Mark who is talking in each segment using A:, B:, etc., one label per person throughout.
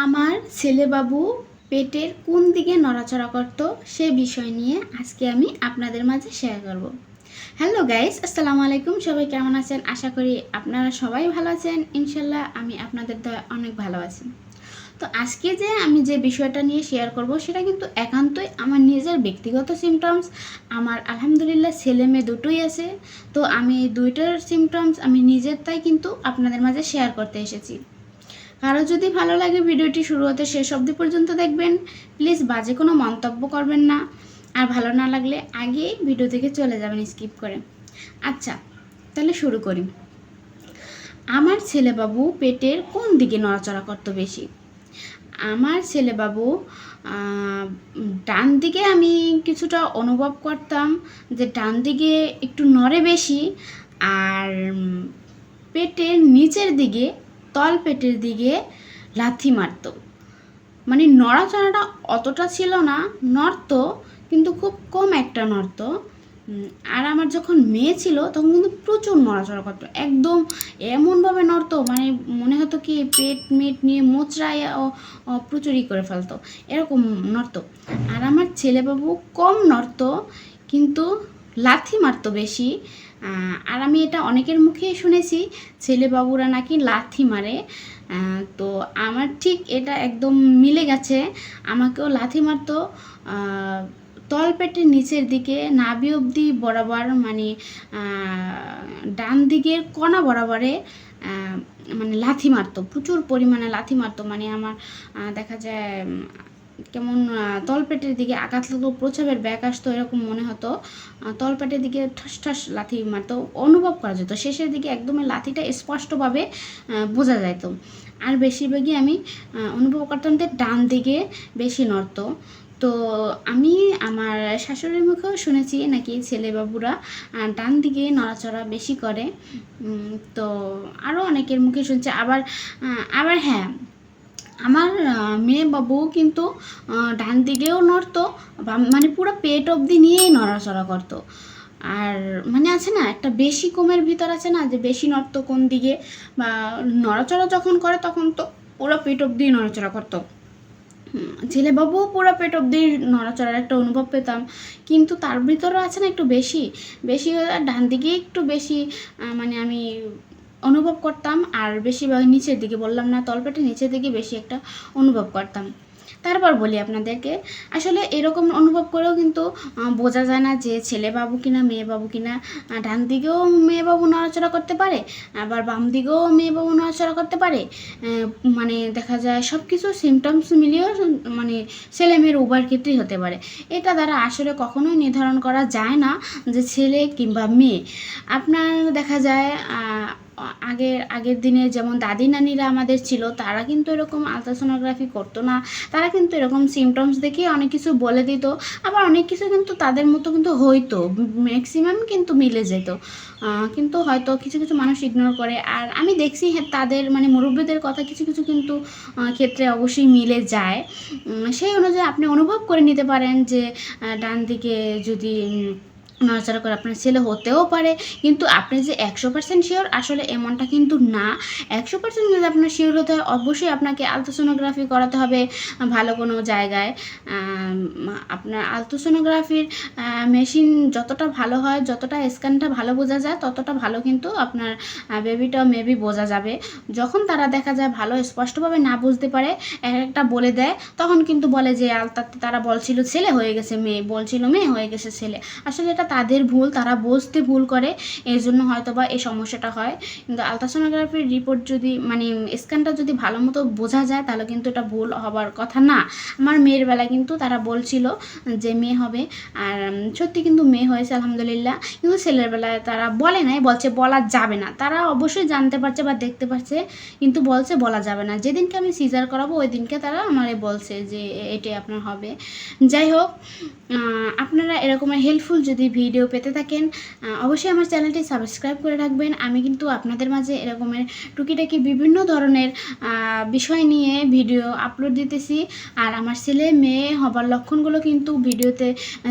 A: আমার ছেলেবাবু পেটের কোন দিকে নড়াচড়া করত সে বিষয় নিয়ে আজকে আমি আপনাদের মাঝে শেয়ার করব। হ্যালো গাইস আসসালামু আলাইকুম। সবাই কেমন আছেন? আশা করি আপনারা সবাই ভালো আছেন। ইনশাল্লাহ আমি আপনাদের দয়া অনেক ভালো আছি। তো আজকে যে আমি যে বিষয়টা নিয়ে শেয়ার করব, সেটা কিন্তু একান্তই আমার নিজের ব্যক্তিগত সিমটমস আমার আলহামদুলিল্লাহ ছেলে মেয়ে দুটোই আছে। তো আমি দুইটার সিমটমস আমি নিজের তাই কিন্তু আপনাদের মাঝে শেয়ার করতে এসেছি। কারও যদি ভালো লাগে ভিডিওটি শুরু হতে শেষ অবধি পর্যন্ত দেখবেন, প্লিজ বাজে কোনো মন্তব্য করবেন না। আর ভালো না লাগলে আগেই ভিডিও থেকে চলে যাবেন স্কিপ করে। আচ্ছা তাহলে শুরু করি। আমার ছেলেবাবু পেটের কোন দিকে নড়াচড়া করতো বেশি? আমার ছেলেবাবু ডান দিকে আমি কিছুটা অনুভব করতাম যে ডান দিকে একটু নড়ে বেশি, আর পেটের নিচের দিকে তল পেটের দিকে লাথি মারতো। মানে নড়াচড়াটা অতটা ছিল না, নড়তো, কিন্তু খুব কম একটা নড়তো। আর আমার যখন মেয়ে ছিল, তখন কিন্তু প্রচুর নড়াচড়া করতো। একদম এমনভাবে নড়তো মানে মনে হতো কি পেট মেট নিয়ে মোচড়ায় প্রচুরই করে ফেলতো। এরকম নড়তো। আর আমার ছেলেবাবু কম নড়তো, কিন্তু লাথি মারতো বেশি। আর আমি এটা অনেকের মুখেই শুনেছি ছেলেবাবুরা নাকি লাথি মারে। তো আমার ঠিক এটা একদম মিলে গেছে। আমাকেও লাথি মারতো আহ, তলপেটের নিচের দিকে নাভি অবধি বরাবর মানে ডান দিকের কণা বরাবরে মানে লাথি মারতো প্রচুর পরিমাণে লাথি মারতো। মানে আমার দেখা যায় কেমন তলপেটের দিকে আঘাত লাগতো প্রচাবের ব্যাক আসতো এরকম মনে হতো। তলপেটের দিকে ঠাস ঠাস লাথি মারতো অনুভব করা যেত। শেষের দিকে একদমই লাথিটা স্পষ্টভাবে বোঝা যেত আর বেশিরভাগই আমি অনুভব করতাম যে ডান দিকে বেশি নড়তো। তো আমি আমার শাশুড়ির মুখেও শুনেছি নাকি ছেলেবাবুরা আহ, ডান দিকে নড়াচড়া বেশি করে। তো আরও অনেকের মুখে শুনছি। আবার আবার হ্যাঁ আমার মেয়ে বাবু কিন্তু আহ, ডান দিকেও নড়তো মানে পুরো পেট অবধি নিয়েই নড়াচড়া করতো। আর মানে আছে না একটা বেশি কমের ভিতর আছে না যে বেশি নড়তো কোন দিকে বা নড়াচড়া যখন করে তখন তো পুরো পেট অবধি নড়াচড়া করতো। হুম, ছেলেবাবুও পুরো পেট অবধি নড়াচড়ার একটা অনুভব পেতাম। কিন্তু তার ভিতরে আছে না একটু বেশি বেশি ডান দিকে একটু বেশি মানে আমি অনুভব করতাম, আর বেশিরভাগ নিচের দিকে বললাম না, তলপেটে নিচের দিকে বেশি একটা অনুভব করতাম। তারপর বলি আপনাদেরকে, আসলে এরকম অনুভব করেও কিন্তু বোঝা যায় না যে ছেলে বাবু কিনা, মেয়ে বাবু কিনা ডান দিকেও মেয়ে বাবু নড়াচড়া করতে পারে, আবার বাম দিকেও মেয়ে বাবু নড়াচড়া করতে পারে। মানে দেখা যায় সব কিছু সিমটমস মিলিয়েও মানে ছেলে মেয়ের উভয়ের ক্ষেত্রেই হতে পারে। এটা দ্বারা আসলে কখনোই নির্ধারণ করা যায় না যে ছেলে কিংবা মেয়ে। আপনার দেখা যায় আগের আগের দিনে যেমন দাদি নানিরা আমাদের ছিল, তারা কিন্তু এরকম আলট্রাসোনোগ্রাফি করতো না। তারা কিন্তু এরকম সিমটমস দেখে অনেক কিছু বলে দিত। আবার অনেক কিছু কিন্তু তাদের মতো কিন্তু হইতো। ম্যাক্সিমাম কিন্তু মিলে যেত। কিন্তু হয়তো কিছু কিছু মানুষ ইগনোর করে। আর আমি দেখছি হ্যাঁ তাদের মানে মুরব্বীদের কথা কিছু কিছু কিন্তু ক্ষেত্রে অবশ্যই মিলে যায়। সেই অনুযায়ী আপনি অনুভব করে নিতে পারেন যে ডান দিকে যদি নড়াচড়া করে আপনার ছেলে হতেও পারে, কিন্তু আপনি যে একশো পার্সেন্ট শিওর আসলে এমনটা কিন্তু না। একশো পার্সেন্ট যদি আপনার শিওর হতে হয়, অবশ্যই আপনাকে আলট্রাসোনোগ্রাফি করাতে হবে ভালো কোনো জায়গায়। আপনার আলট্রাসোনোগ্রাফির মেশিন যতটা ভালো হয়, যতটা স্ক্যানটা ভালো বোঝা যায়, ততটা ভালো কিন্তু আপনার বেবিটাও মেবি বোঝা যাবে। যখন তারা দেখা যায় ভালো স্পষ্টভাবে না বুঝতে পারে, এক একটা বলে দেয়, তখন কিন্তু বলে যে, আলতাতে তারা বলছিল ছেলে হয়ে গেছে মেয়ে, বলছিল মেয়ে হয়ে গেছে ছেলে। আসলে এটা তাদের ভুল, তারা বুঝতে ভুল করে এই জন্য হয়তো বা এই সমস্যাটা হয়। কিন্তু আলট্রাসোনোগ্রাফির রিপোর্ট যদি মানে স্ক্যানটা যদি ভালো মতো বোঝা যায়, তাহলে কিন্তু এটা ভুল হবার কথা না। আমার মেয়ের বেলায় কিন্তু তারা বলছিল যে মেয়ে হবে, আর সত্যি কিন্তু মেয়ে হয়েছে, আলহামদুলিল্লাহ। কিন্তু ছেলের বেলায় তারা বলে নাই, বলছে বলা যাবে না। তারা অবশ্যই জানতে পারছে বা দেখতে পারছে, কিন্তু বলছে বলা যাবে না। যেদিনকে আমি সিজার করাবো ওই দিনকে তারা আমারে বলছে যে এটাই আপনার হবে। যাই হোক আপনারা এরকমের হেল্পফুল যদি ভিডিও পেতে থাকেন অবশ্যই আমার চ্যানেলটি সাবস্ক্রাইব করে রাখবেন। আমি কিন্তু আপনাদের মাঝে এরকমের টুকিটাকি বিভিন্ন ধরনের বিষয় নিয়ে ভিডিও আপলোড দিতেছি। আর আমার ছেলে, মেয়ে হবার লক্ষণগুলো কিন্তু ভিডিওতে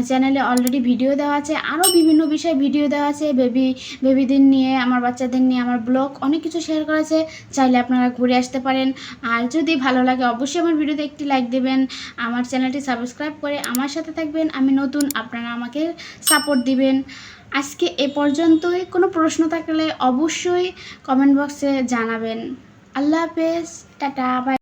A: চ্যানেলে অলরেডি ভিডিও দেওয়া আছে। আরও বিভিন্ন বিষয়ে ভিডিও দেওয়া আছে। বেবি বেবিদের নিয়ে, আমার বাচ্চাদের নিয়ে আমার ব্লগ অনেক কিছু শেয়ার করা আছে। চাইলে আপনারা ঘুরে আসতে পারেন। আর যদি ভালো লাগে, অবশ্যই আমার ভিডিওতে একটি লাইক দেবেন। আমার চ্যানেলটি সাবস্ক্রাইব করে আমার সাথে থাকবেন। আমি নতুন, আপনারা আমাকে সাপোর্ট দিবেন। আজকে এ পর্যন্তই। কোনো প্রশ্ন থাকলে অবশ্যই কমেন্ট বক্সে জানাবেন। আল্লাহ হাফেজ। Tata bye